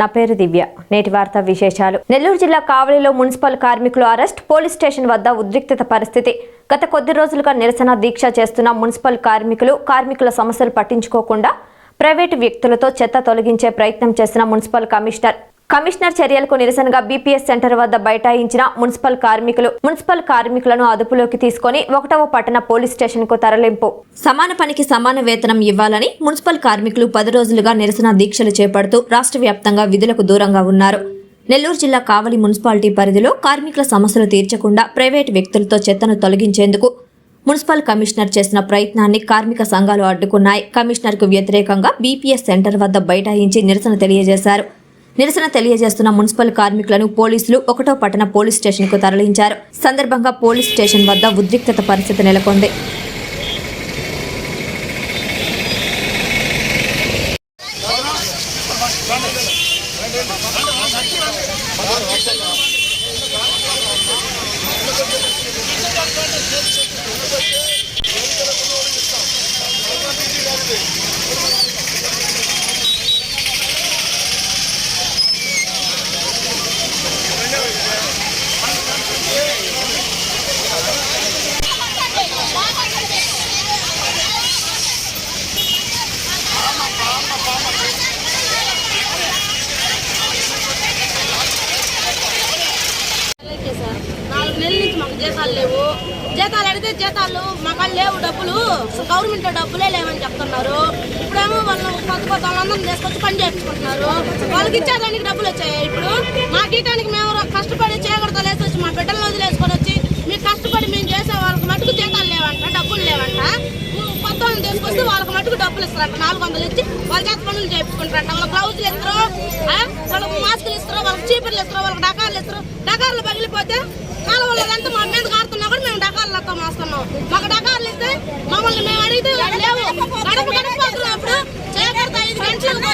నా పేరు దివ్య. నేటి వార్త విశేషాలు. నెల్లూరు జిల్లా కావలిలో మున్సిపల్ కార్మికులు అరెస్ట్ పోలీస్ స్టేషన్ వద్ద ఉద్రిక్తత పరిస్థితి. గత కొద్ది రోజులుగా నిరసన దీక్ష చేస్తున్న మున్సిపల్ కార్మికులు కార్మికుల సమస్యలు పట్టించుకోకుండా ప్రైవేటు వ్యక్తులతో చెత్త తొలగించే ప్రయత్నం చేసిన మున్సిపల్ కమిషనర్ కమిషనర్ చర్యలకు నిరసనగా బీపీఎస్ సెంటర్ వద్ద బైఠాయించిన మున్సిపల్ కార్మికులు మున్సిపల్ కార్మికులను అదుపులోకి తీసుకొని ఒకటవ పట్టణ పోలీస్ స్టేషన్కు తరలింపు. సమాన పనికి సమాన వేతనం ఇవ్వాలని మున్సిపల్ కార్మికులు పది రోజులుగా నిరసన దీక్షలు చేపడుతూ రాష్ట్ర వ్యాప్తంగా విధులకు దూరంగా ఉన్నారు. నెల్లూరు జిల్లా కావలి మున్సిపాలిటీ పరిధిలో కార్మికుల సమస్యలు తీర్చకుండా ప్రైవేటు వ్యక్తులతో చెత్తను తొలగించేందుకు మున్సిపల్ కమిషనర్ చేసిన ప్రయత్నాన్ని కార్మిక సంఘాలు అడ్డుకున్నాయి. కమిషనర్కు వ్యతిరేకంగా బీపీఎస్ సెంటర్ వద్ద బైఠాయించి నిరసన తెలియజేశారు. నిరసన తెలియజేస్తున్న మున్సిపల్ కార్మికులను పోలీసులు ఒకటో పట్టణ పోలీస్ స్టేషన్కు తరలించారు. సందర్భంగా పోలీస్ స్టేషన్ వద్ద ఉద్రిక్తత పరిస్థితి నెలకొంది ఓకే సార్ నాలుగు నెలల నుంచి మాకు జీతాలు లేవు. జీతాలు అడిగితే జీతాలు మాకు లేవు డబ్బులు. గవర్నమెంట్ డబ్బులే లేవని చెప్తున్నారు. ఇప్పుడేమో వాళ్ళు కొత్త కొత్త వాళ్ళందరం తీసుకొచ్చి పని చేయించుకుంటున్నారు. వాళ్ళకి ఇచ్చేదానికి డబ్బులు వచ్చాయి ఇప్పుడు? మాకు గీటానికి మేము కష్టపడి చేయకూడదు లేసొచ్చి మా బిడ్డలను వదిలేసుకొని వచ్చి మీరు కష్టపడి మేము చేసే వాళ్ళకి మటుకు జీతాలు లేవంట డబ్బులు లేవంట. కొత్త వాళ్ళని తీసుకొస్తే వాళ్ళకి మటుకు డబ్బులు ఇస్తారంట నాలుగు వందలు ఇచ్చి వాళ్ళ చేత పనులు చేయించుకుంటారంట. వాళ్ళ బ్లౌజులు ఇస్తారు వాళ్ళకు వాళ్ళకి మాస్కులు ఇస్తారు వాళ్ళకి చీపుర్లు ఇస్తారు వాళ్ళకి డకాలు ఇస్తారు. డకార్లు పగిలిపోతే కాలువలంతా మా మీద కారుతున్నా కూడా మేము డకార్లతో వస్తున్నాం మాకు డకార్లు ఇస్తే మమ్మల్ని మేము అడిగితే లేవు. గడప గడప ఐదు గంటలకు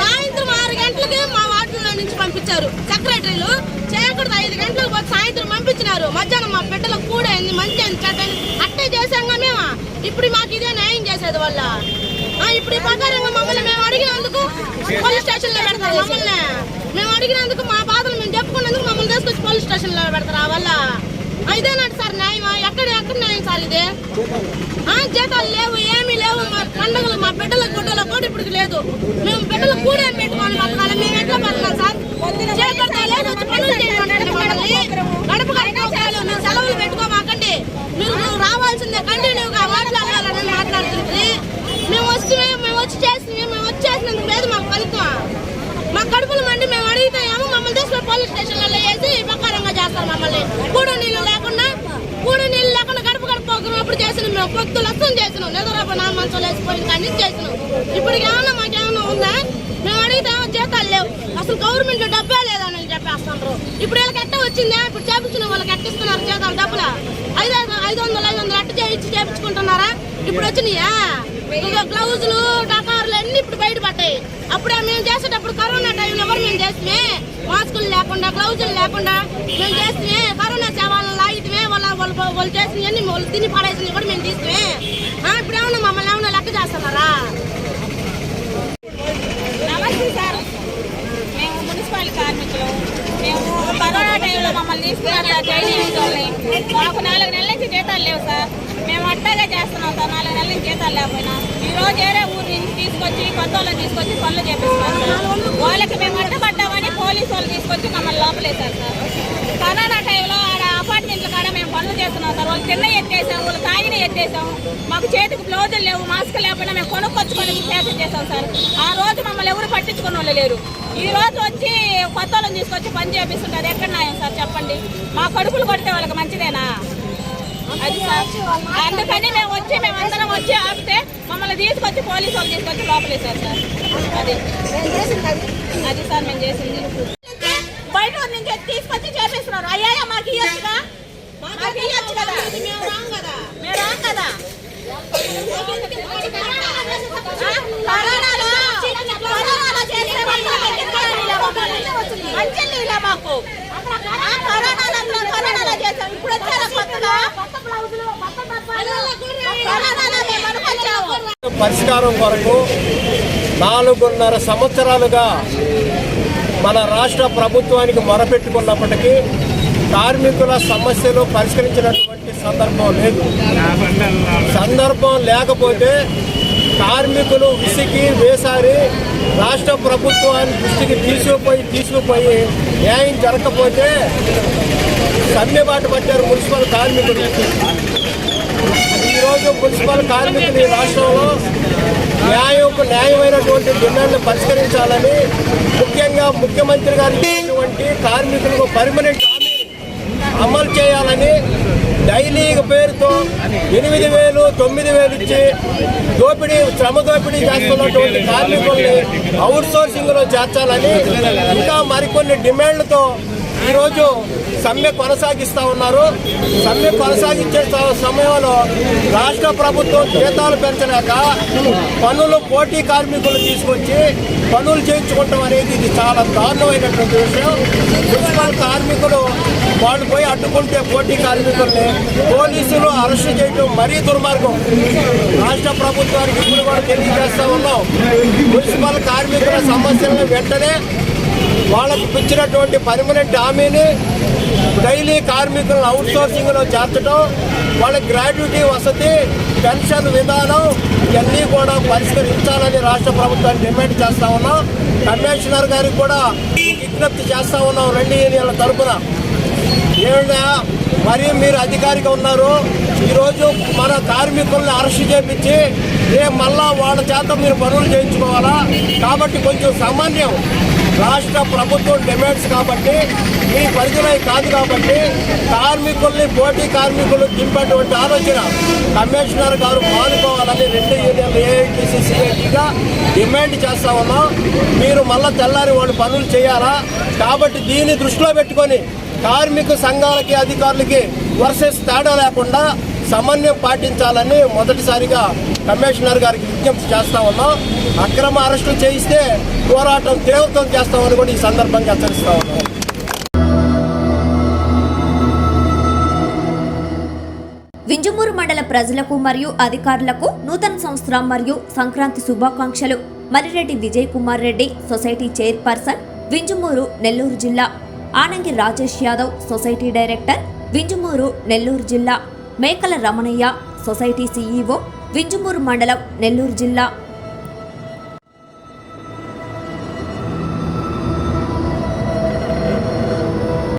సాయంత్రం ఆరు గంటలకి మా వార్డులో నుంచి పంపించారు. సెక్రటరీలు చేయకూడదు ఐదు గంటలకు పోతే సాయంత్రం పంపించినారు. మధ్యాహ్నం మా బిడ్డలకు కూడా అయింది మంచి అయింది చెడ్డ అట్టే చేసాంగా మేము? ఇప్పుడు మాకు ఇదే న్యాయం చేసేది వాళ్ళ. ఇప్పుడు ఈ ప్రకారంగా మమ్మల్ని మేము అడిగినందుకు పోలీస్ స్టేషన్లో పెడతారు మమ్మల్ని. మేము అడిగినందుకు మా బాధలు మేము చెప్పుకున్నందుకు మమ్మల్ని తీసుకొచ్చి పోలీస్ స్టేషన్లో పెడతారు వల్ల. ఆ, ఇదేనంట సార్ న్యాయమా? ఎక్కడ ఎక్కడ న్యాయం సార్ ఇది? జీతాలు లేవు ఏమీ లేవు. మా పండుగలు మా బిడ్డల గుడ్డల కూడా ఇప్పుడు లేదు. మేము బిడ్డలు కూడా పెట్టుకోవాలి బతకాలి మేము ఎట్లా బతకాలి సార్ చేపడతా లేదు వచ్చి పనులు చేయమంటే మనల్ని గడప గడప ఒకసారి మేము సెలవులు పెట్టుకోమాకండి మీరు రావాల్సిందే కంటిన్యూగా మాట్లాడాలని మాట్లాడుతుంది మేము వచ్చి మేము వచ్చి చేసి మేము వచ్చి చేసినందుకు లేదు మాకు ఫలితం మా కడుపులు మండి మేము అడిగితే ఏమో మమ్మల్ని తీసుకుని పోలీస్ స్టేషన్లలో వేసి ప్రకారంగా చేస్తారు మమ్మల్ని కూడ నీళ్ళు లేకుండా కూడ నీళ్ళు లేకుండా గడప గడప చేసిన మేము పొత్తు లక్షం చేసినాం. నిద్రప నా మంచం లేచిపోయిన కానీ చేసినాం. ఇప్పుడు ఏమన్నా మాకేమన్నా ఉందా? మేము అడిగితే జీతాలు లేవు. అసలు గవర్నమెంట్ డబ్బే లేదని చెప్పేస్తున్నారు. ఇప్పుడు వీళ్ళకి ఎట్ట వచ్చిందా? ఇప్పుడు చేపించిన వాళ్ళకి ఎట్టిస్తున్నారు జీతాలు డబ్బులా? ఐదు ఐదు వందలు ఐదు వందలు అట్ట చేయించి చేపించుకుంటున్నారా? ఇప్పుడు వచ్చినాయా? ఇక గ్లౌజులు డకారులు అన్ని ఇప్పుడు బయట పడ్డాయి అప్పుడే మేము చేసేటప్పుడు కరోనా టైంలో ఎవరు మేము చేస్తే మాస్కులు లేకుండా గ్లౌజులు లేకుండా మేము చేస్తే కరోనా వాళ్ళ వాళ్ళు వాళ్ళు చేసినవన్నీ వాళ్ళు తిని పడేసినవి కూడా మేము తీస్తే. ఇప్పుడు ఏమన్నా మమ్మల్ని ఏమన్నా లెక్క చేస్తున్నారా? నమస్తే సార్. మేము మున్సిపల్ కార్మికులు. మేము కరోనా టైంలో మమ్మల్ని తీసుకున్నారు జైలు మాకు నాలుగు నెలల నుంచి జీతాలు లేవు సార్. మేము అట్టగా చేస్తున్నాం సార్ నాలుగు నెలల నుంచి జీతాలు లేకపోయినా. ఈ రోజు వేరే ఊరి నుంచి తీసుకొచ్చి కొత్త వాళ్ళని తీసుకొచ్చి పనులు చేపిస్తున్నారు సార్. వాళ్ళకి మేము అడ్డపడ్డామని పోలీసు వాళ్ళు తీసుకొచ్చి మమ్మల్ని లోపలేశారు సార్. కరోనా అపార్ట్మెంట్ల కాడ మేము పనులు చేస్తున్నాం సార్. వాళ్ళు తిన్న ఎత్తేసాం వాళ్ళు తాగిన ఎత్తేసాం. మాకు చేతికి బ్లౌజులు లేవు మాస్క్ లేకపోయినా మేము కొనుక్కొచ్చుకొని సేవ చేసాం సార్. ఆ రోజు మమ్మల్ని ఎవరు పట్టించుకున్న వాళ్ళు లేరు. ఈ రోజు వచ్చి కొత్త వాళ్ళని తీసుకొచ్చి పని చేపిస్తుంటే అది ఎక్కడ న్యాయం సార్ చెప్పండి? మా కడుపులు కొడితే వాళ్ళకి మంచిదేనా? అది సార్. అందుకని మేము వచ్చి మేము అందరం వచ్చి ఆపితే మమ్మల్ని తీసుకొచ్చి పోలీసు వాళ్ళు తీసుకొచ్చి లోపలేసారు సార్. అది. అది సార్ మేము చేసింది. బయట నుంచి తీసుకొచ్చి చేపిస్తున్నారు. అయ్యా మాకు మాకు కదా? మేము కదా? మేము కదా? పరిష్కారం కొరకు నాలుగున్నర సంవత్సరాలుగా మన రాష్ట్ర ప్రభుత్వానికి మొరపెట్టుకున్నప్పటికీ కార్మికుల సమస్యలు పరిష్కరించినటువంటి సందర్భం లేదు. సందర్భం లేకపోతే కార్మికులు విసికి వేసారి రాష్ట్ర ప్రభుత్వాన్ని దృష్టికి తీసుకుపోయి తీసుకుపోయి న్యాయం జరగకపోతే సమ్మెబాటు పట్టారు మున్సిపల్ కార్మికులు. ఈరోజు మున్సిపల్ కార్మికులు ఈ రాష్ట్రంలో న్యాయం న్యాయమైనటువంటి డిమాండ్లు పరిష్కరించాలని ముఖ్యంగా ముఖ్యమంత్రి గారు కార్మికులకు పర్మనెంట్ అమలు చేయాలని డైలీ పేరుతో ఎనిమిది వేలు తొమ్మిది వేలు ఇచ్చి దోపిడీ శ్రమ దోపిడీ చేస్తున్నటువంటి కార్మికుల్ని అవుట్ సోర్సింగ్లో చేర్చాలని ఇంకా మరికొన్ని డిమాండ్లతో ఈరోజు సమ్మె కొనసాగిస్తూ ఉన్నారు. సమ్మె కొనసాగించే సమయంలో రాష్ట్ర ప్రభుత్వం జీతాలు పెంచలేక పనులు పోటీ కార్మికులు తీసుకొచ్చి పనులు చేయించుకోవటం అనేది ఇది చాలా దారుణమైనటువంటి విషయం. మున్సిపల్ కార్మికులు వాళ్ళు పోయి అడ్డుకుంటే పోటీ కార్మికుల్ని పోలీసులు అరెస్ట్ చేయడం మరీ దుర్మార్గం. రాష్ట్ర ప్రభుత్వానికి ఇప్పుడు కూడా తెలియజేస్తూ ఉన్నాం. మున్సిపల్ కార్మికుల సమస్యలను వెంటనే వాళ్ళకు ఇచ్చినటువంటి పర్మనెంట్ హామీని డైలీ కార్మికులను అవుట్ సోర్సింగ్లో చేర్చడం వాళ్ళ గ్రాడ్యుటీ వసతి పెన్షన్ విధానం ఇవన్నీ కూడా పరిష్కరించాలని రాష్ట్ర ప్రభుత్వాన్ని డిమాండ్ చేస్తా ఉన్నాం. కమిషనర్ గారికి కూడా విజ్ఞప్తి చేస్తా ఉన్నాం రెండు యూనియన్ల తరఫున ఏమన్నా మరి మీరు అధికారిగా ఉన్నారు. ఈరోజు మన కార్మికుల్ని అరెస్ట్ చేపించి ఏ మళ్ళా వాళ్ళ చేత మీరు పనులు చేయించుకోవాలా? కాబట్టి కొంచెం సామాన్యం. రాష్ట్ర ప్రభుత్వం డిమాండ్స్ కాబట్టి మీ పరిధిలో కాదు కాబట్టి కార్మికుల్ని పోటీ కార్మికులు దింపేటువంటి ఆలోచన కమిషనర్ గారు మానుకోవాలని రెండు యూనియన్లు ఏఐటీసీ సిఐటిగా డిమాండ్ చేస్తా ఉన్నాం. మీరు మళ్ళా తెల్లారి వాళ్ళు పనులు చేయాలా? కాబట్టి దీన్ని దృష్టిలో పెట్టుకొని కార్మిక సంఘాలకి అధికారులకి వర్సెస్ తేడా లేకుండా సమన్వయం పాటించాలని మొదటిసారిగా కమిషనర్ గారికి విజ్ఞప్తి చేస్తా ఉన్నాం. అక్రమ అరెస్టులు చేయిస్తే పోరాటం తీవ్రతం చేస్తామని కూడా ఈ సందర్భంగా హెచ్చరిస్తా ఉన్నాం. వింజమూరు మండల ప్రజలకు మరియు అధికారులకు నూతన సంవత్సరం మరియు సంక్రాంతి శుభాకాంక్షలు. మరిరెడ్డి విజయ్ కుమార్ రెడ్డి సొసైటీ చైర్పర్సన్ వింజమూరు నెల్లూరు జిల్లా. ఆనంగి రాజేష్ యాదవ్ సొసైటీ డైరెక్టర్ వింజమూరు నెల్లూరు జిల్లా. మేకల రమణయ్య సొసైటీ సీఈఓ వింజమూరు మండలం నెల్లూరు జిల్లా